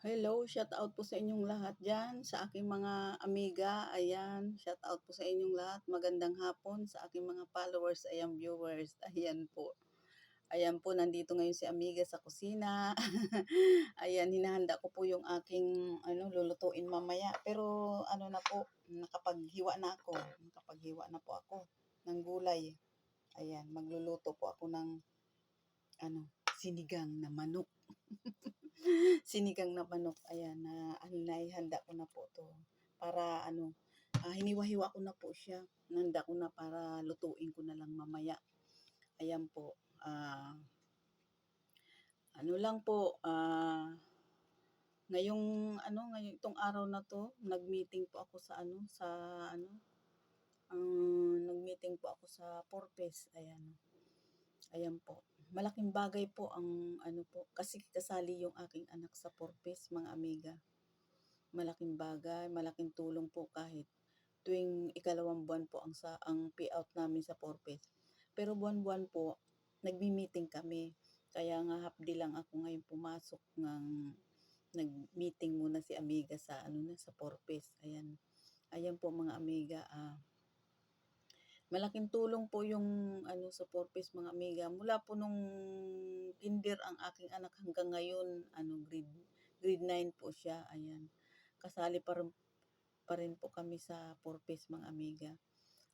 Hello, shout out po sa inyong lahat dyan, sa aking mga amiga, ayan, shout out po sa inyong lahat, magandang hapon sa aking mga followers, ayan, viewers, ayan po. Ayan po, nandito ngayon si amiga sa kusina, ayan, hinahanda ko po yung aking, ano, lulutuin mamaya, pero, ano na po, nakapaghiwa na ako, nakapaghiwa na po ako ng gulay, ayan, magluluto po ako ng, ano, sinigang na manok. sinigang na manok. Ayan, na ano na, handa ko na po to. Para ano, ah, hiniwa-hiwa ko na po siya. Nanda ko na para lutuin ko na lang mamaya. Ayan po. Ah, ano lang po, ah, ngayong ano, ngayong itong araw na to, nag-meeting po ako sa ano, sa ano, ang nag-meeting po ako sa Porpes. Ayan. Ayan po. Malaking bagay po ang ano po, kasi kasali yung aking anak sa Porpes, mga amiga. Malaking bagay, malaking tulong po kahit tuwing ikalawang buwan po ang sa ang payout namin sa Porpes. Pero buwan-buwan po, nagmi-meeting kami. Kaya nga day lang ako ngayon pumasok ng nag-meeting muna si amiga sa ano na sa Porpes. Ayan. Ayan po mga amiga, ah, malaking tulong po yung ano sa Porpes mga amiga. Mula po nung kinder ang aking anak hanggang ngayon, ano grade grade 9 po siya. Ayan. Kasali pa rin, pa rin po kami sa Porpes mga amiga.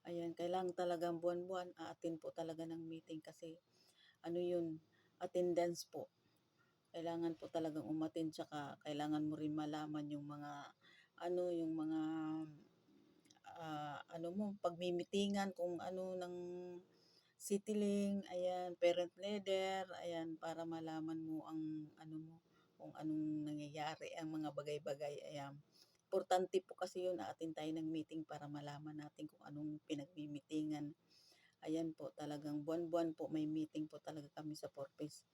Ayan, kailangan talagang buwan-buwan aatin po talaga ng meeting kasi ano yun, attendance po. Kailangan po talagang umatin tsaka kailangan mo rin malaman yung mga ano, yung mga mo, pagmimitingan kung ano ng CityLink, ayan, parent leader, ayan, para malaman mo ang ano mo, kung anong nangyayari, ang mga bagay-bagay, ayan. Importante po kasi yun, atin tayo ng meeting para malaman natin kung anong pinagmimitingan. Ayan po, talagang buwan-buwan po may meeting po talaga kami sa Porpes.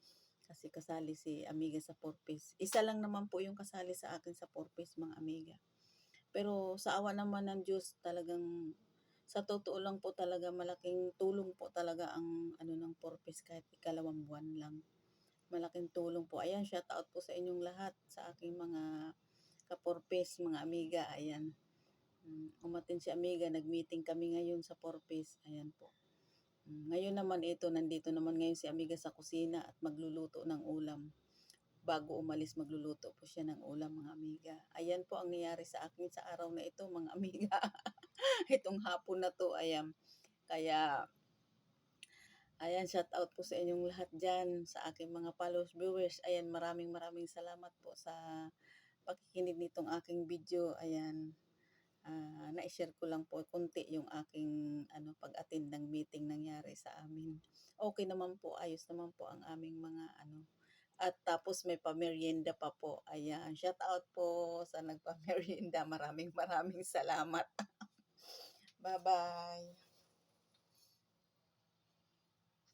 Kasi kasali si Amiga sa Porpes. Isa lang naman po yung kasali sa akin sa Porpes, mga Amiga. Pero sa awa naman ng Diyos, talagang sa totoo lang po talaga malaking tulong po talaga ang ano ng Porpes kahit ikalawang buwan lang. Malaking tulong po. Ayan, shout out po sa inyong lahat sa aking mga kaporpes, mga amiga. Ayan. Mm, Umatin si amiga, nag-meeting kami ngayon sa Porpes. Ayan po. Mm, Ngayon naman ito, nandito naman ngayon si amiga sa kusina at magluluto ng ulam bago umalis magluluto po siya ng ulam mga amiga. Ayan po ang nangyari sa akin sa araw na ito mga amiga. Itong hapon na to, ayan. Kaya, ayan, shout out po sa inyong lahat dyan, sa aking mga followers, viewers. Ayan, maraming maraming salamat po sa pakikinig nitong aking video. Ayan, ah na-share ko lang po konti yung aking ano pag-attend ng meeting nangyari sa amin. Okay naman po, ayos naman po ang aming mga ano at tapos may pamerienda pa po. Ayan, shout out po sa nagpamerienda. Maraming maraming salamat. Bye-bye.